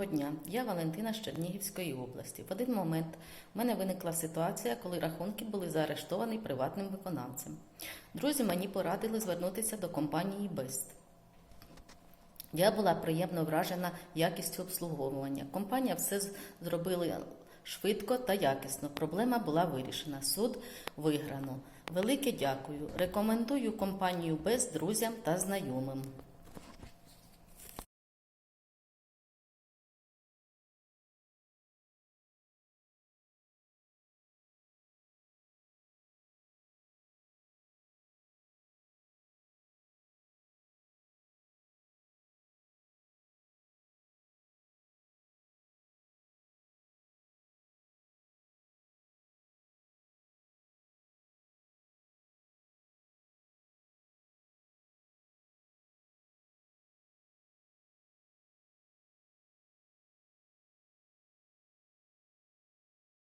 Доброго дня, я Валентина з Чернігівської області. В один момент в мене виникла ситуація, коли рахунки були заарештовані приватним виконавцем. Друзі мені порадили звернутися до компанії Best. Я була приємно вражена якістю обслуговування. Компанія все зробила швидко та якісно. Проблема була вирішена. Суд виграно. Велике дякую. Рекомендую компанію Best друзям та знайомим.